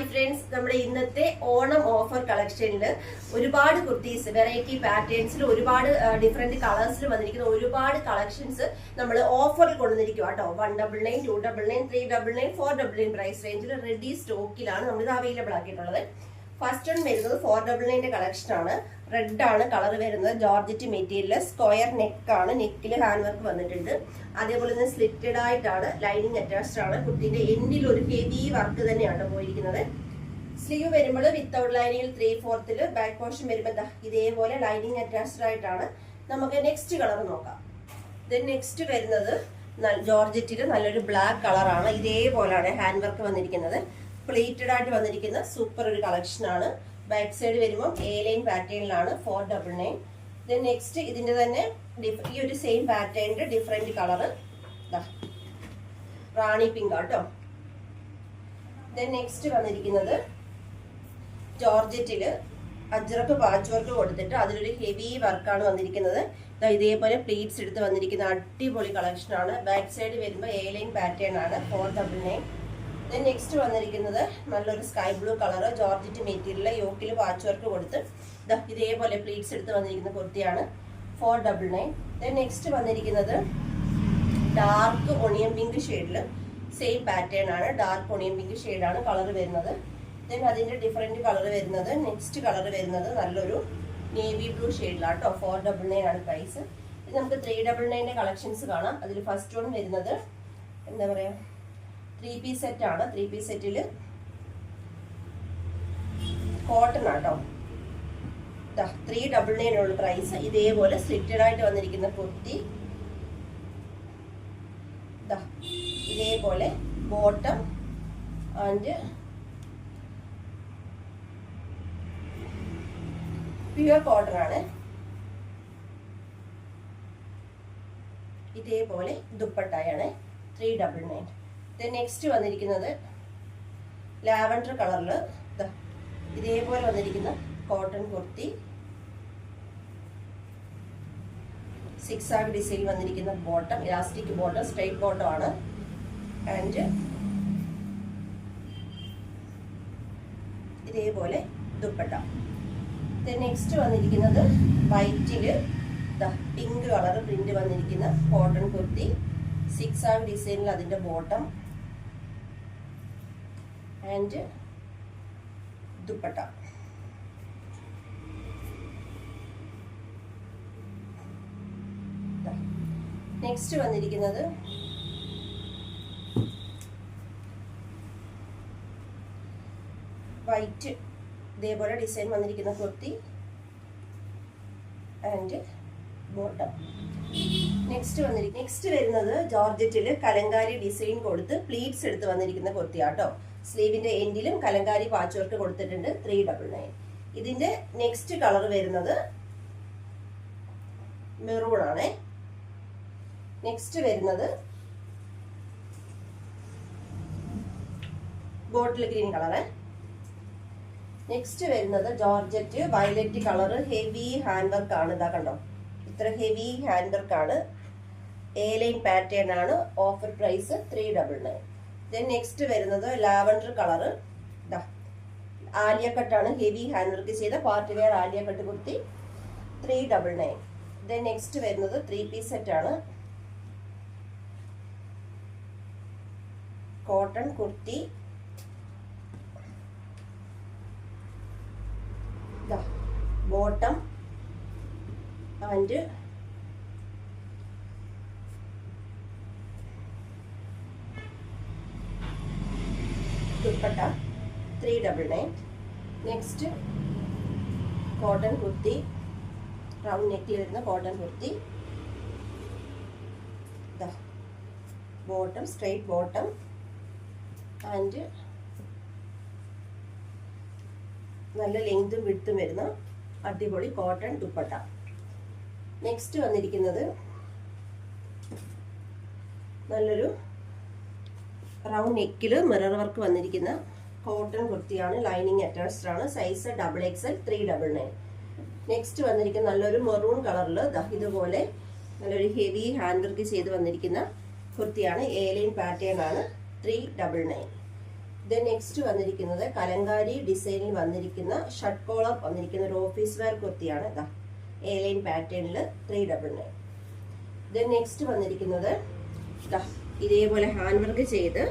Hi friends. നമ്മുടെ ഇന്നത്തെ Onam offer കളക്ഷനിൽ ഒരുപാട് കുർത്തീസ് വെറൈറ്റി പാറ്റേൺസിൽ ഒരുപാട് ഡിഫറെന്റ് കളേഴ്സിൽ വന്നിരിക്കുന്ന ഒരുപാട് കളക്ഷൻസ് നമ്മൾ ഓഫറിൽ കൊണ്ടുവന്നിരിക്കുക കേട്ടോ one double nine two double nine three double nine four double nine price റേഞ്ചിൽ റെഡി സ്റ്റോക്കിലാണ് നമ്മളിത് അവൈലബിൾ ആക്കിയിട്ടുള്ളത്. ഫസ്റ്റ് വൺ വരുന്നത് ഫോർ ഡബിൾ നയന്റെ കളക്ഷൻ ആണ്. റെഡ് ആണ് കളർ വരുന്നത്. ജോർജറ്റ് മെറ്റീരിയൽ സ്ക്വയർ നെക്കാണ് നെക്കിൽ ഹാൻഡ് വർക്ക് വന്നിട്ടുണ്ട്. അതേപോലെ തന്നെ സ്ലിറ്റഡ് ആയിട്ടാണ് ലൈനിങ് അറ്റാച്ച്ഡ് ആണ്. കുട്ടീന്റെ എൻഡിൽ ഒരു ഹെവി വർക്ക് തന്നെയാണ് പോയിരിക്കുന്നത്. സ്ലീവ് വരുമ്പോൾ വിത്തൗട്ട് ലൈനിങ്ങിൽ ത്രീ ഫോർത്തിൽ ബാക്ക് പോർഷൻ വരുമ്പോൾ ഇതേപോലെ ലൈനിങ് അറ്റാച്ച്ഡ് ആയിട്ടാണ്. നമുക്ക് നെക്സ്റ്റ് കളർ നോക്കാം. ദെൻ നെക്സ്റ്റ് വരുന്നത് ജോർജറ്റിൽ നല്ലൊരു ബ്ലാക്ക് കളറാണ് ഇതേപോലെയാണ് ഹാൻഡ് വർക്ക് വന്നിരിക്കുന്നത്. പ്ലേറ്റഡ് ആയിട്ട് വന്നിരിക്കുന്ന സൂപ്പർ ഒരു കളക്ഷൻ ആണ്. ബാക്ക് സൈഡ് വരുമ്പോൾ എ ലൈൻ പാറ്റേണിലാണ് four double nine then next ഇതിന്റെ തന്നെ ഈ ഒരു സെയിം പാറ്റേണിന്റെ ഡിഫറെന്റ് കളറ് റാണി പിങ്ക് ആട്ടോ ദെൻ നെക്സ്റ്റ് വന്നിരിക്കുന്നത് ജോർജറ്റിൽ അജ്രക്ക് പാച്ച് വർക്ക് കൊടുത്തിട്ട് അതിലൊരു ഹെവി വർക്കാണ് വന്നിരിക്കുന്നത്. ഇതേപോലെ പ്ലീറ്റ്സ് എടുത്ത് വന്നിരിക്കുന്ന അടിപൊളി കളക്ഷൻ ആണ്. ബാക്ക് സൈഡ് വരുമ്പോൾ എ ലൈൻ പാറ്റേൺ ആണ് ഫോർ ഡബിൾ നയൻ നെക്സ്റ്റ് വന്നിരിക്കുന്നത് നല്ലൊരു sky blue colour georgette material യോക്കിൽ watch work കൊടുത്ത്. ഇതേപോലെ പ്ലീറ്റ്സ് എടുത്ത് വന്നിരിക്കുന്ന കുർത്തിയാണ്. Four double nine then next വന്നിരിക്കുന്നത് ഡാർക്ക് ഒണിയൻ പിങ്ക് ഷെയ്ഡിൽ സെയിം പാറ്റേൺ ആണ്. ഡാർക്ക് ഒണിയൻ പിങ്ക് ഷെയ്ഡാണ് കളർ വരുന്നത്. ദെൻ അതിന്റെ ഡിഫറെന്റ് കളർ വരുന്നത് നെക്സ്റ്റ് കളർ വരുന്നത് നല്ലൊരു നേവി ബ്ലൂ ഷെയ്ഡിലാണ് കേട്ടോ ഫോർ ഡബിൾ നയൻ ആണ് പ്രൈസ് ഇത് നമുക്ക് ത്രീ ഡബിൾ നയന്റെ കളക്ഷൻസ് കാണാം. അതിൽ ഫസ്റ്റ് വൺ വരുന്നത് എന്താ പറയാ? ത്രീ പീസ് സെറ്റ് ആണ്. ത്രീ പീസ് സെറ്റിൽ കോട്ടൺ ആട്ടോ ത്രീ ഡബിൾ നയൻ ഉള്ള പ്രൈസ് ഇതേപോലെ സ്ലിറ്റഡ് ആയിട്ട് വന്നിരിക്കുന്ന കുർത്തി. ഇതേപോലെ ബോട്ടം ആൻഡ് പ്യുവർ കോട്ടൺ ആണ്. ഇതേപോലെ ദുപ്പട്ടായാണ്. ത്രീ ഡബിൾ നയൻ നെക്സ്റ്റ് വന്നിരിക്കുന്നത് ലാവൻഡർ കളറിൽ. ഇതേപോലെ വന്നിരിക്കുന്ന കോട്ടൺ കുർത്തി. സിക്സ് ആഗ് ഡിസൈൻ വന്നിരിക്കുന്ന bottom elastic bottom straight bottom ആണ്. ആൻഡ് ഇതേപോലെ ദുപ്പട്ട. നെക്സ്റ്റ് വന്നിരിക്കുന്നത് വൈറ്റിൽ പിങ്ക് കളർ പ്രിന്റ് വന്നിരിക്കുന്ന കോട്ടൺ കുർത്തി. സിക്സ് ആഗ് ഡിസൈനിൽ അതിന്റെ ബോട്ടം. ആൻഡ് ദുപ്പട്ട നെക്സ്റ്റ് വന്നിരിക്കുന്നത് വൈറ്റ് ഇതേപോലെ ഡിസൈൻ വന്നിരിക്കുന്ന കുർത്തി ആൻഡ് ബോട്ടം നെക്സ്റ്റ് വന്നിരിക്കും നെക്സ്റ്റ് വരുന്നത് ജോർജറ്റിൽ കലങ്കാരി ഡിസൈൻ കൊടുത്ത് പ്ലീറ്റ്സ് എടുത്ത് വന്നിരിക്കുന്ന കുർത്തിയാട്ടോ. സ്ലീവിന്റെ എൻഡിലും കലങ്കാരി പാച്ച് വർക്ക് കൊടുത്തിട്ടുണ്ട് ത്രീ ഡബിൾ നയൻ ഇതിന്റെ നെക്സ്റ്റ് കളർ വരുന്നത് മെറൂൺ ആണേ. നെക്സ്റ്റ് വരുന്നത് ബോട്ടിൽ ഗ്രീൻ കളറ് നെക്സ്റ്റ് വരുന്നത് georgette violet colour heavy hand work ആണ്. ഇതാ കണ്ടോ? ഇത്ര ഹെവി ഹാൻഡ് വർക്ക് ആണ്. എ ലൈൻ പാറ്റേൺ ആണ്. Offer price three double nine then next വരുന്നത് ലാവൻഡർ ഇതാ ആലിയ കട്ടാണ് ഹെവി ഹാൻഡ് വർക്ക് ചെയ്ത party wear Alia cut kurti three double nine then next വരുന്നത് ത്രീ പീസ് സെറ്റ് ആണ്. Cotton kurti. Bottom and dupatta three double nine next cotton kurti round നെക്കിൽ വരുന്ന cotton kurti bottom straight bottom and നല്ല ലെങ്തും വിടുത്തും വരുന്ന അടിപൊളി cotton dupatta. Next വന്നിരിക്കുന്നത് നല്ലൊരു റൗണ്ട് നെക്കിൽ മിറർ വർക്ക് വന്നിരിക്കുന്ന കോട്ടൺ കുർത്തിയാണ് ലൈനിങ് അറ്റാച്ച്ഡ് ആണ്. Size double X L three double nine next വന്നിരിക്കുന്ന നല്ലൊരു മെറൂൺ കളറിൽ ഇതുപോലെ നല്ലൊരു ഹെവി ഹാൻഡ് വർക്ക് ചെയ്ത് വന്നിരിക്കുന്ന കുർത്തിയാണ്. ഏലൈൻ ലൈൻ പാറ്റേൺ ആണ് three double nine then next വന്നിരിക്കുന്നത് കലങ്കാരി ഡിസൈനിൽ വന്നിരിക്കുന്ന ഷർട്ട് കോളർ വന്നിരിക്കുന്ന ഒരു ഓഫീസ് വെയർ കുർത്തിയാണ്. ഇതാ എ ലൈൻ പാറ്റേണിൽ three double nine then next വന്നിരിക്കുന്നത് ഇതേപോലെ ഹാൻഡ് വർക്ക് ചെയ്ത്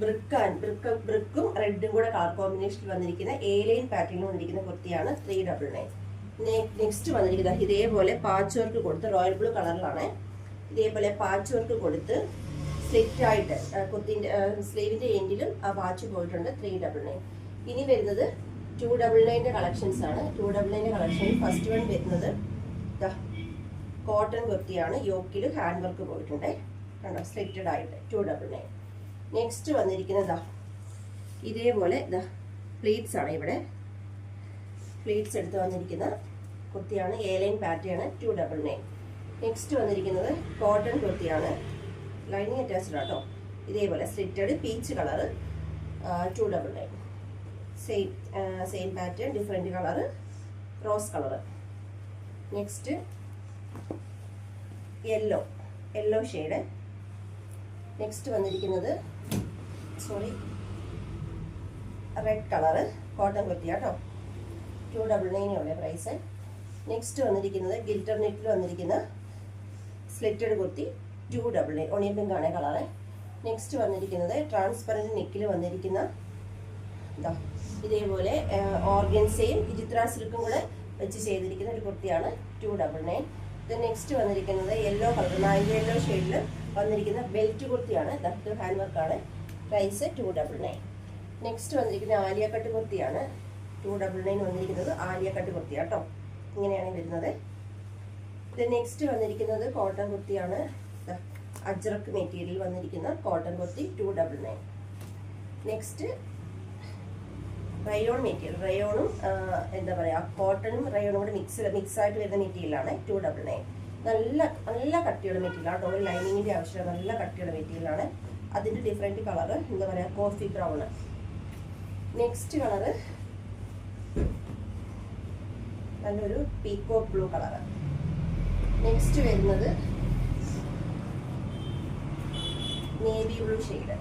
ബ്രിക്ക് ബ്രിക്ക് ബ്രിക്കും റെഡും കൂടെ കളർ കോമ്പിനേഷനിൽ വന്നിരിക്കുന്ന എ ലൈൻ പാറ്റേണിൽ വന്നിരിക്കുന്ന കുർത്തിയാണ് ത്രീ ഡബിൾ നയൻ നെക്സ്റ്റ് വന്നിരിക്കുന്നത് ഇതേപോലെ പാച്ച് വർക്ക് കൊടുത്ത് റോയൽ ബ്ലൂ കളറിലാണ് ഇതേപോലെ പാച്ച് വർക്ക് കൊടുത്ത് സ്ലിറ്റ് ആയിട്ട് കുർത്തിന്റെ സ്ലീവിന്റെ എൻഡിലും ആ പാച്ച് പോയിട്ടുണ്ട് ത്രീ ഡബിൾ നയൻ ഇനി വരുന്നത് ടു ഡബിൾ നയന്റെ കളക്ഷൻസ് ആണ്. ടു ഡബിൾ നയന്റെ കളക്ഷൻ ഫസ്റ്റ് വൺ വരുന്നത് കോട്ടൺ കുർത്തിയാണ്. യോക്കിൽ ഹാൻഡ് വർക്ക് പോയിട്ടുണ്ട്. കണ്ടോ സ്ലിറ്റഡ് ആയിട്ട്. ടു ഡബിൾ നയൻ നെക്സ്റ്റ് വന്നിരിക്കുന്നത് ഇതേപോലെ ദാ പ്ലീറ്റ്സ് ആണ് ഇവിടെ. പ്ലീറ്റ്സ് എടുത്ത് വന്നിരിക്കുന്ന കുർത്തിയാണ് A line pattern two double nine next വന്നിരിക്കുന്നത് കോട്ടൺ കുർത്തിയാണ് ലൈനിങ് അറ്റാച്ച്ഡ് ആട്ടോ ഇതേപോലെ slitted peach colour two double nine same same pattern different colour rose colour next yellow yellow shade next വന്നിരിക്കുന്നത് സോറി റെഡ് കളറ് കോട്ടൺ കുർത്തിയ കേട്ടോ two double നയനുള്ള price next വന്നിരിക്കുന്നത് glitter നെറ്റിൽ വന്നിരിക്കുന്ന slitted kurti two double nine onion pink ആണ് colour next വന്നിരിക്കുന്നത് transparent നെക്കിൽ വന്നിരിക്കുന്ന എന്താ ഇതേപോലെ ഓർഗൻസയും വിചിത്ര സിൽക്കും കൂടെ വെച്ച് ചെയ്തിരിക്കുന്ന ഒരു കുർത്തിയാണ് ടു ഡബിൾ നയൻ നെക്സ്റ്റ് വന്നിരിക്കുന്നത് യെല്ലോ കളർ നാല് യെല്ലോ ഷെയ്ഡിൽ വന്നിരിക്കുന്ന ബെൽറ്റ് കുർത്തിയാണ്. ദത്ത് ഹാൻഡ് വർക്കാണ് price two double nine next വന്നിരിക്കുന്ന ആലിയ കട്ട് കുർത്തിയാണ്. ടു ഡബിൾ നയൻ വന്നിരിക്കുന്നത് ആലിയ കട്ട് കുർത്തി കേട്ടോ ഇങ്ങനെയാണ് വരുന്നത്. ഇത് നെക്സ്റ്റ് വന്നിരിക്കുന്നത് കോട്ടൺ കുർത്തിയാണ്. അജ്രക്ക് മെറ്റീരിയൽ വന്നിരിക്കുന്ന cotton kurti two double nine next rayon material റയോണും എന്താ പറയുക കോട്ടണും റയോണും കൂടെ മിക്സ് മിക്സ് ആയിട്ട് വരുന്ന മെറ്റീരിയലാണ് ടു ഡബിൾ നയൻ നല്ല നല്ല കട്ടിയുള്ള മെറ്റീരിയൽ ആട്ടോ ഒരു ലൈനിങ്ങിന്റെ ആവശ്യമില്ല നല്ല കട്ടിയുള്ള മെറ്റീരിയലാണ് അതിന്റെ ഡിഫറെന്റ് കളറ് എന്താ പറയുക കോഫി ബ്രൗൺ നെക്സ്റ്റ് കളറ് നല്ലൊരു പീക്കോ ബ്ലൂ കളറ് നെക്സ്റ്റ് വരുന്നത് നേവി ബ്ലൂ ഷെയ്ഡ്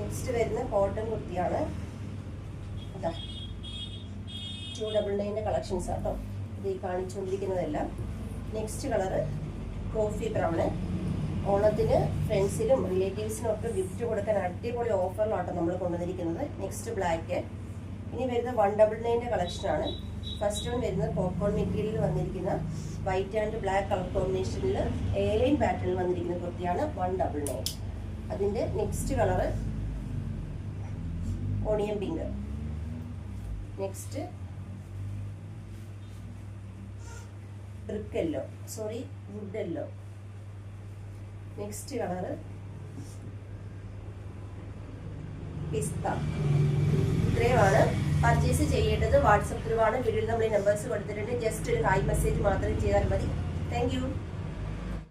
നെക്സ്റ്റ് വരുന്ന കോട്ടൺ കുർത്തിയാണ്. ടു ഡബിൾ നയന്റെ കളക്ഷൻസ് ആട്ടോ ഇത് ഈ കാണിച്ചുകൊണ്ടിരിക്കുന്നതെല്ലാം. നെക്സ്റ്റ് കളറ് കോഫി ബ്രൗണ് ഓണത്തിന് ഫ്രണ്ട്സിനും റിലേറ്റീവ്സിനും ഒക്കെ ഗിഫ്റ്റ് കൊടുക്കാൻ അടിപൊളി ഓഫറിലാട്ടോ നമ്മൾ കൊണ്ടുവന്നിരിക്കുന്നത്. നെക്സ്റ്റ് ബ്ലാക്ക് ഇനി വരുന്ന വൺ ഡബിൾ നയന്റെ കളക്ഷനാണ് ഫസ്റ്റ് വൺ വരുന്നത് പോപ്കോൺ മെറ്റീരിയൽ വന്നിരിക്കുന്ന വൈറ്റ് ആൻഡ് ബ്ലാക്ക് കളർ കോമ്പിനേഷനിൽ ലൈൻ പാറ്റേണിൽ വന്നിരിക്കുന്ന കുർത്തിയാണ് വൺ ഡബിൾ നയൻ അതിന്റെ next colour onion pink next brick yellow sorry wood yellow next colour പിസ്ത. ഇത്രയുമാണ് പർച്ചേസ് ചെയ്യേണ്ടത്. വാട്സപ്പ് ത്രൂ ആണ് വീഡിയോയിൽ നമ്മൾ ഈ നമ്പേഴ്സ് കൊടുത്തിട്ടുണ്ട്. ജസ്റ്റ് ഒരു ഹായ് മെസ്സേജ് മാത്രം ചെയ്താൽ മതി. താങ്ക്